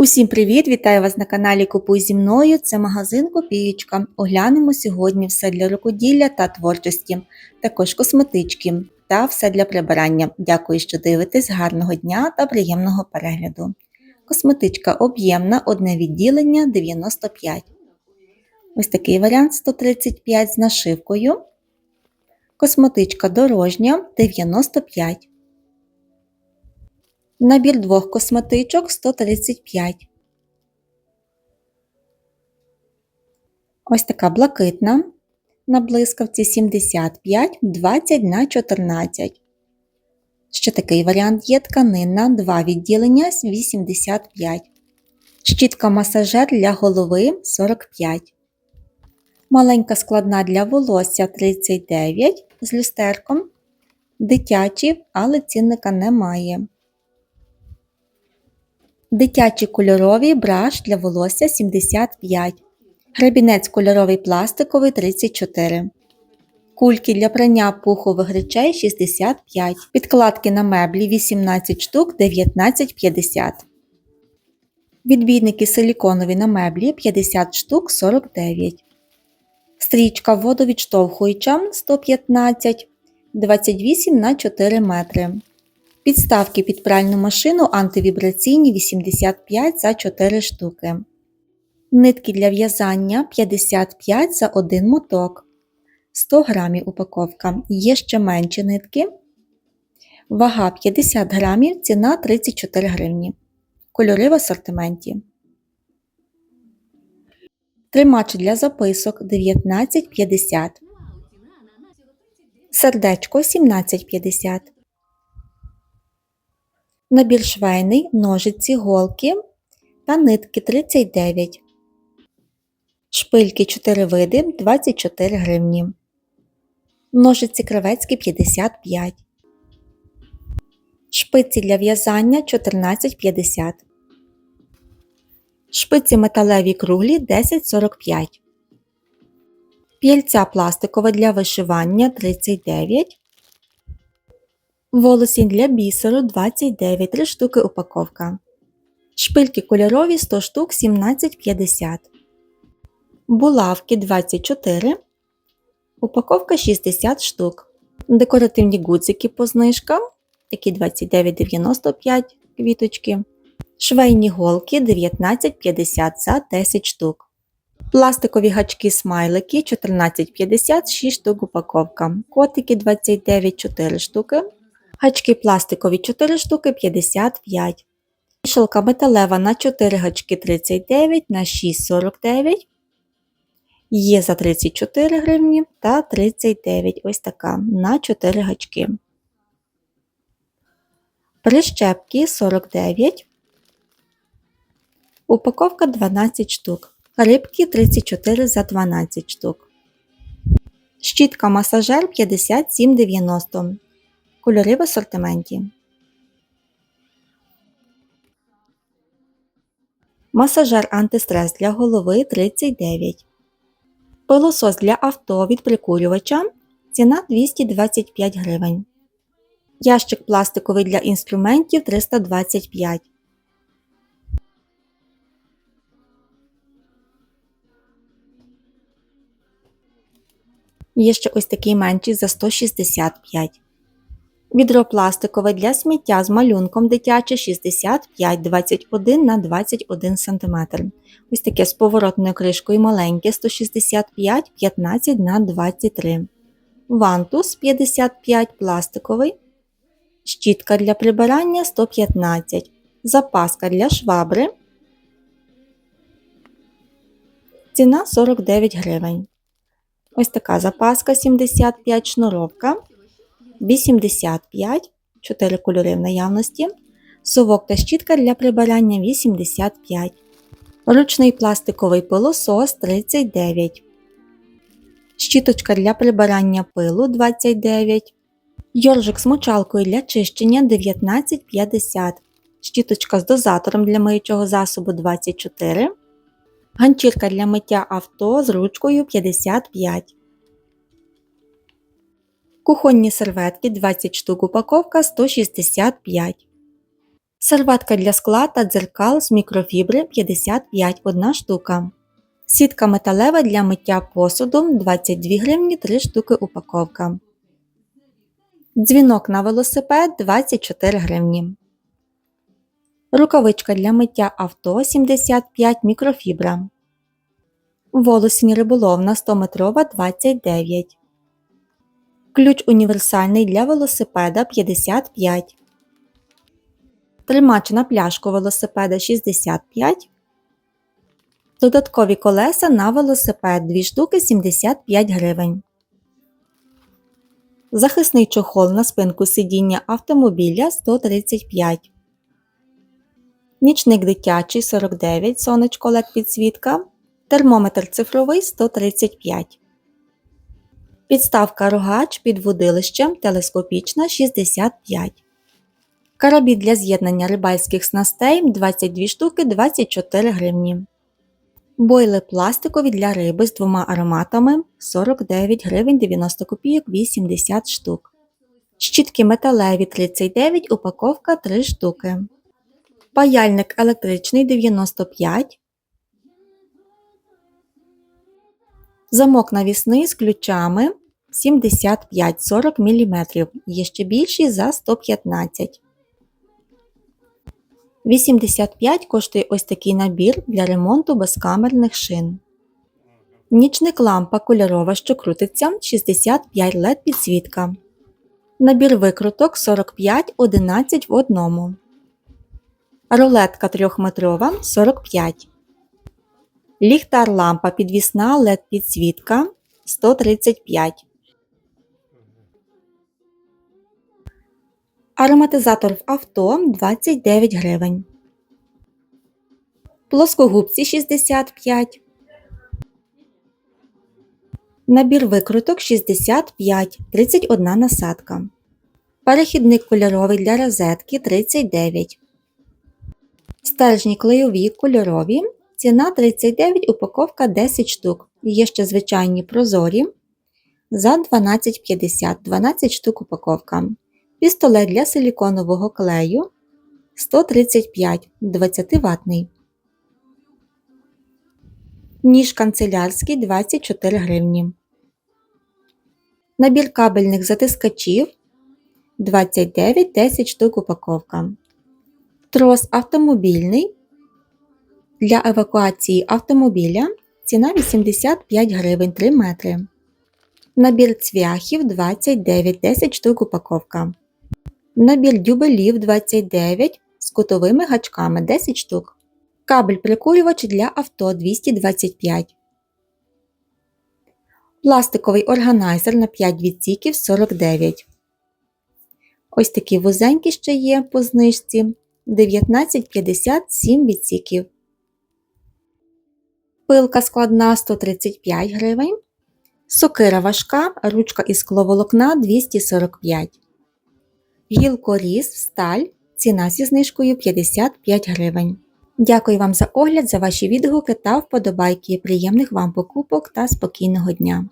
Усім привіт! Вітаю вас на каналі Купуй зі мною. Це магазин Копієчка. Оглянемо сьогодні все для рукоділля та творчості, також косметички та все для прибирання. Дякую, що дивитесь. Гарного дня та приємного перегляду. Косметичка об'ємна, одне відділення 95. Ось такий варіант 135 з нашивкою. Косметичка дорожня 95. Набір двох косметичок 135. Ось така блакитна на блискавці 75, 20 на 14. Ще такий варіант є тканинна, два відділення 85. Щітка масажер для голови 45. Маленька складна для волосся 39 з люстерком. Дитячі, але цінника немає. Дитячий кольоровий браш для волосся 75. Гребінець кольоровий пластиковий 34. Кульки для прання пухових речей 65. Підкладки на меблі 18 штук 19,50. Відбійники силіконові на меблі 50 штук 49. Стрічка водовідштовхуюча 115 28 на 4 метри. Підставки під пральну машину антивібраційні 85 за 4 штуки. Нитки для в'язання 55 за 1 моток. 100 грамів упаковка. Є ще менші нитки. Вага 50 грамів, ціна 34 гривні. Кольори в асортименті. Тримач для записок 19,50. Сердечко 17,50. Набір швейний, ножиці, голки та нитки 39. Шпильки 4 види 24 гривні. Ножиці кривецькі 55. Шпиці для в'язання 14,50. Шпиці металеві круглі 10,45. Пільця пластикове для вишивання 39. Волосінь для бісеру 29 3 штуки упаковка. Шпильки кольорові 100 штук 17,50. Булавки 24. Упаковка 60 штук. Декоративні гудзики по знижкам. Такі 29,95 квіточки. Швейні голки 19,50 за 10 штук. Пластикові гачки смайлики 14,50 6 штук упаковка. Котики 29 4 штуки. Гачки пластикові 4 штуки 55. Вішалка металева на 4 гачки 39 на 6,49. Є за 34 гривні та 39 ось така на 4 гачки. Прищепки 49. Упаковка 12 штук. Рибки 34 за 12 штук. Щітка масажер 57,90. Кольори в асортименті. Масажер антистрес для голови 39. Пилосос для авто від прикурювача. Ціна 225 гривень. Ящик пластиковий для інструментів 325. Є ще ось такий менший за 165. Відро пластикове для сміття з малюнком дитяче 65 21 на 21 см. Ось таке з поворотною кришкою маленьке 165 15 на 23 Вантус 55 пластиковий. Щітка для прибирання 115 Запаска для швабри. Ціна 49 гривень. Ось така запаска 75 шнуровка. 85, 4 кольори в наявності, совок та щітка для прибирання 85, ручний пластиковий пилосос 39, щіточка для прибирання пилу 29, йоржик з мочалкою для чищення 19,50, щіточка з дозатором для миючого засобу 24, ганчірка для миття авто з ручкою 55. Кухонні серветки 20 штук упаковка 165. Серветка для скла та дзеркал з мікрофібри 55 1 штука. Сітка металева для миття посуду 22 гривні 3 штуки упаковка. Дзвінок на велосипед 24 гривні. Рукавичка для миття авто 75 мікрофібра. Волосінь риболовна 100 метрова 29. Ключ універсальний для велосипеда 55. Тримач на пляшку велосипеда 65. Додаткові колеса на велосипед 2 штуки 75 гривень. Захисний чохол на спинку сидіння автомобіля 135. Нічник дитячий 49 сонечко LED підсвітка. Термометр цифровий 135. Підставка рогач під водилищем телескопічна 65. Карабі для з'єднання рибальських снастей 22 штуки 24 гривні. Бойли пластикові для риби з двома ароматами 49 гривень 90 копійок 80 штук. Щітки металеві 39, упаковка 3 штуки. Паяльник електричний 95. Замок навісний з ключами 75-40 мм. Є ще більші за 115 85 коштує ось такий набір для ремонту безкамерних шин. Нічник лампа кольорова, що крутиться 65 LED підсвітка. Набір викруток 45 11 в одному. Рулетка 3-метрова 45. Ліхтар лампа підвісна LED підсвітка 135. Ароматизатор в авто 29 гривень. Плоскогубці 65. Набір викруток 65 31 насадка. Перехідник кольоровий для розетки 39. Стержні клейові кольорові. Ціна 39, упаковка 10 штук. Є ще звичайні прозорі за 12,50 12 штук упаковка. Пістолет для силіконового клею 135 20 ватний. Ніж канцелярський 24 гривні. Набір кабельних затискачів 29 10 штук упаковка. Трос автомобільний для евакуації автомобіля ціна 85 гривень 3 метри. Набір цвяхів 29 10 штук упаковка. Набір дюбелів 29 з кутовими гачками 10 штук. Кабель прикурювач для авто 225. Пластиковий органайзер на 5 відсіків 49. Ось такі вузенькі ще є по знижці 19,57 відсіків. Пилка складна 135 гривень. Сокира важка, ручка із скловолокна 245. Гілкоріз сталь. Ціна зі знижкою 55 гривень. Дякую вам за огляд, за ваші відгуки та вподобайки. Приємних вам покупок та спокійного дня!